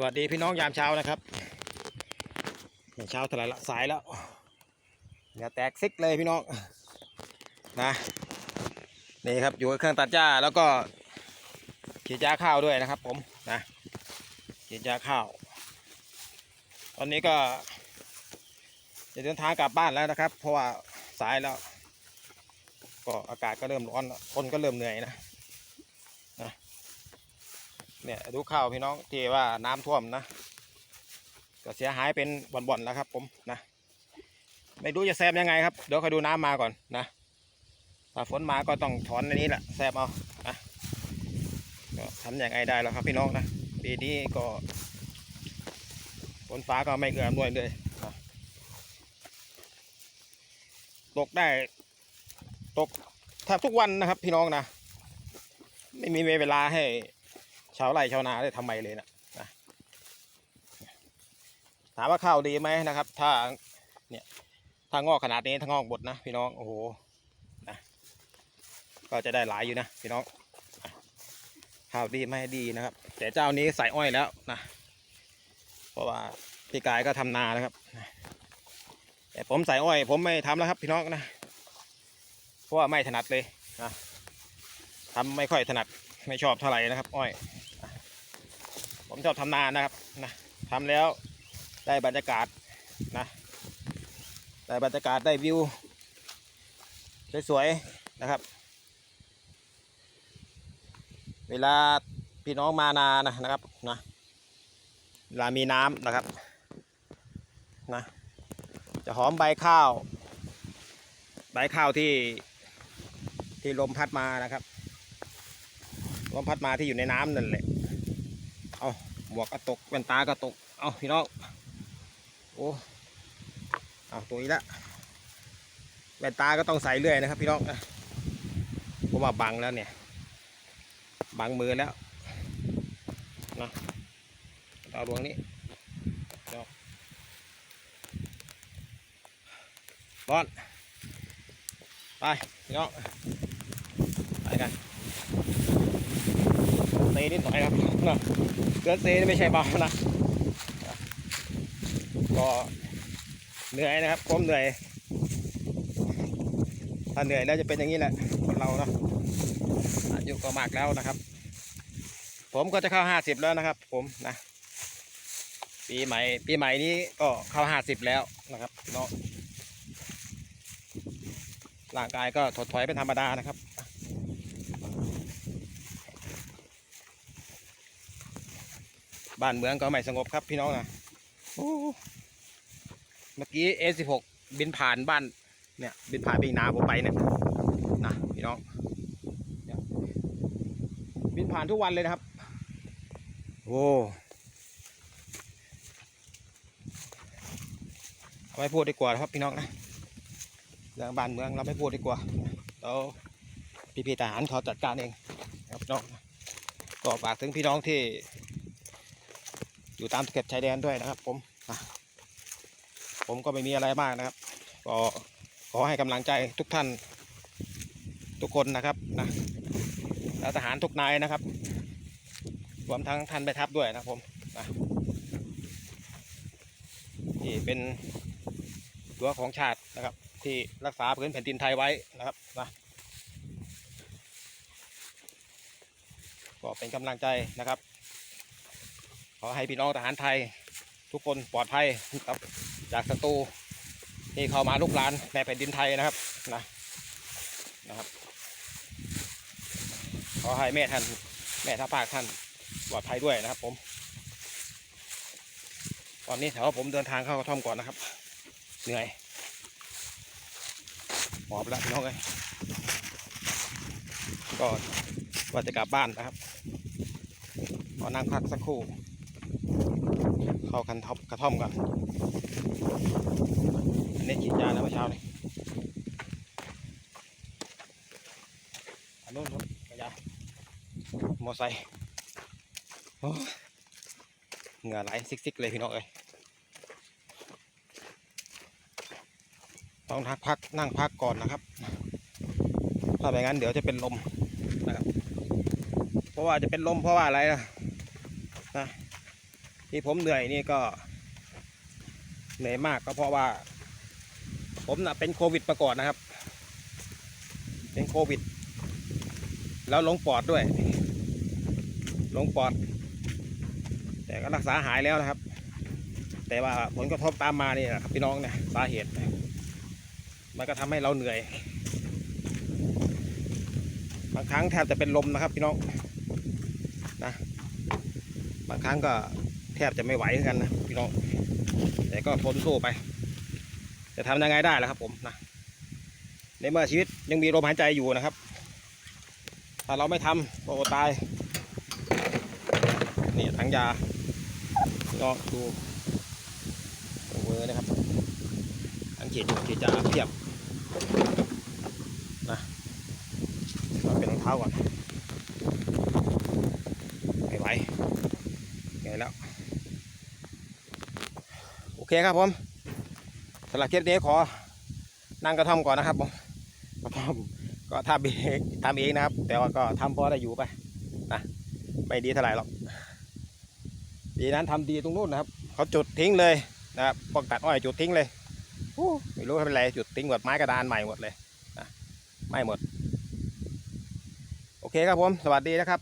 สวัสดีพี่น้องยามเช้านะครับยามเช้าเท่าไหร่ละสายแล้วเหงื่อแตกซิกเลยพี่น้องนะนี่ครับอยู่กับเครื่องตัดหญ้าแล้วก็ฉีดยาข้าวด้วยนะครับผมนะฉีดยาข้าว ตอนนี้ก็จะเดินทางกลับบ้านแล้วนะครับ เพราะว่าสายแล้ว ก็อากาศก็เริ่มร้อนคนก็เริ่มเหนื่อยนะ เนี่ยดูข้าวพี่น้องที่ว่าน้ำท่วมนะ ก็เสียหายเป็นบ่อนๆแล้วครับ ผมนะไม่รู้จะแซมยังไงครับเดี๋ยวคอยดูน้ำมาก่อนนะถ้าฝนมาก็ต้องถอนอันนี้แหละแซมเอานะก็ทำอยังไงได้แล้วครับพี่น้องนะปีนี้ก็ฝนฟ้าก็ไม่เอื้ออำนวยเลยนะตกได้ ตกแทบทุกวันนะครับพี่น้องนะ ไม่มีเวลาให้ ชาวไร่ชาวนาได้ทำไมเลยนะนะถามว่าข้าวดีไหมนะครับ ถ้าเนี่ยถ้างอกขนาดนี้ถ้างอกบดนะพี่น้องโอ้โหนะก็จะได้หลายอยู่นะพี่น้องข้าวดีไหมดีนะครับ แต่เจ้านี้ใส่อ้อยแล้วนะเพราะว่าพี่กายก็ทำนานะครับแต่ผมใส่อ้อย ผมไม่ทำแล้วครับ พี่น้องนะเพราะว่าไม่ถนัดเลยนะทำไม่ค่อยถนัดไม่ชอบเท่าไหร่นะครับ อ้อย ผมชอบทำนานะครับนะทำแล้วได้บรรยากาศนะได้บรรยากาศได้วิวสวยๆนะครับ เวลาพี่น้องมานานะนะครับนะเวลามีน้ำนะครับนะจะหอมใบข้าว ใบข้าวที่ที่ลมพัดมานะครับลมพัดมาที่อยู่ในน้ำนั่นแหละ หมวกก็ตกแว่นตาก็ตก เอาพี่น้อง โอ้เอาตัวนี้ละแว่นตาก็ต้องใส่เรื่อยนะครับ พี่น้องนะเพราะว่าบังแล้วเนี่ย บังมือแล้วนะเอาดวงนี้เดี๋ยวบอลไปพี่น้องไปกันเซนิดหน่อยครับ นะเกินเซนี่ไม่ใช่เบานะก็เหนื่อยนะครับผมเหนื่อย ถ้าเหนื่อยแล้วจะเป็นอย่างนี้แหละคนเราเนาะอายุก็มากแล้วนะครับ ผมก็จะเข้าห้าสิบแล้วนะครับ ผมนะ ปีใหม่ ปีใหม่นี้ก็เข้าห้าสิบแล้วนะครับเนาะร่างกายก็ถดถอยเป็นธรรมดานะครับ บ้านเมืองก็ไม่สงบครับพี่น้องนะเมื่อกี้ A16 บินผ่านบ้านเนี่ยบินผ่านไปนาผมไปเนี่ยนะพี่น้องบินผ่านทุกวันเลยนะครับ โอ้ไม่พูดดีกว่าครับพี่น้องนะเรื่องบ้านเมืองเราไม่พูดดีกว่าเราพี่พี่ๆทหารเขาจัดการเองครับน้องก็ฝากถึงพี่น้องที่ อยู่ตามเข็บชายแดนด้วยนะครับผมผมก็ไม่มีอะไรมากนะครับ ก็ขอให้กำลังใจทุกท่านทุกคนนะครับนะแล้วทหารทุกนายนะครับ รวมทั้งท่านไปทัพด้วยนะผมนะที่เป็นตัวของชาตินะครับ ที่รักษาพื้นแผ่นดินไทยไว้นะครับนะก็เป็นกำลังใจนะครับ ขอให้พี่น้องทหารไทย ทุกคนปลอดภัยครับจากศัตรูที่เข้ามาลุกลานในแผ่นดินไทยนะครับนะนะครับ ขอให้แม่ท่านแม่ทัพภาคท่านปลอดภัยด้วยนะครับ ผม ตอนนี้แถวผมเดินทางเข้ากระท่อมก่อนนะครับ เหนื่อยหอบแล้วพี่น้องเลยก็ว่าจะกลับบ้านนะครับขอนั่งพักสักครู่ เข้าคันท็อปกระท่อมกันอันนี้ฉีดยานะเมื่อเช้านี่อันนู้นรับกระยามอไซค์เหงื่อไหลซิกๆเลยพี่น้องเอ้ยต้องพักพักนั่งพักก่อนนะครับ ถ้าไม่งั้นเดี๋ยวจะเป็นลมนะครับ เพราะว่าจะเป็นลมเพราะว่าอะไรนะนะ ที่ผมเหนื่อยนี่ก็เหนื่อยมากก็เพราะว่า ผมน่ะเป็นโควิดมาก่อนนะครับ เป็นโควิด แล้วลงปอดด้วย ลงปอด แต่ก็รักษาหายแล้วนะครับ แต่ว่าผลกระทบตามมานี่แหละครับพี่น้องเนี่ยสาเหตุ มันก็ทำให้เราเหนื่อย บางครั้งแทบจะเป็นลมนะครับพี่น้องนะบางครั้งก็ แทบจะไม่ไหวเหมือนกันนะพี่น้องแต่ก็ทนสู้ไป จะทำยังไงได้ล่ะครับ ผมนะในเมื่อชีวิตยังมีลมหายใจอยู่นะครับ ถ้าเราไม่ทำก็อดตายนี่ถังยาพี่น้องดูโอเวอร์นะครับอันฉีดยาฉีดยาเพียบนะมาเป็นรองเท้าก่อนไม่ไหวไงแล้ว โอ เคครับผมสำหรับคลิปนี้ขอนั่งกระท่อมก่อนนะครับผมกระท่อมก็ทำเองทำเองนะครับ แต่ว่าก็ทำพอได้อยู่ไปนะไม่ดีเท่าไหร่หรอกดีนั้นทำดีตรงนู้นนะครับ เขาจุดทิ้งเลยนะครับพวกตัดอ้อยจุดทิ้งเลยไม่รู้เป็นไรจุดทิ้งหมดไม้กระดานใหม่หมดเลยนะไม่หมด โอเคครับผม สวัสดีนะครับ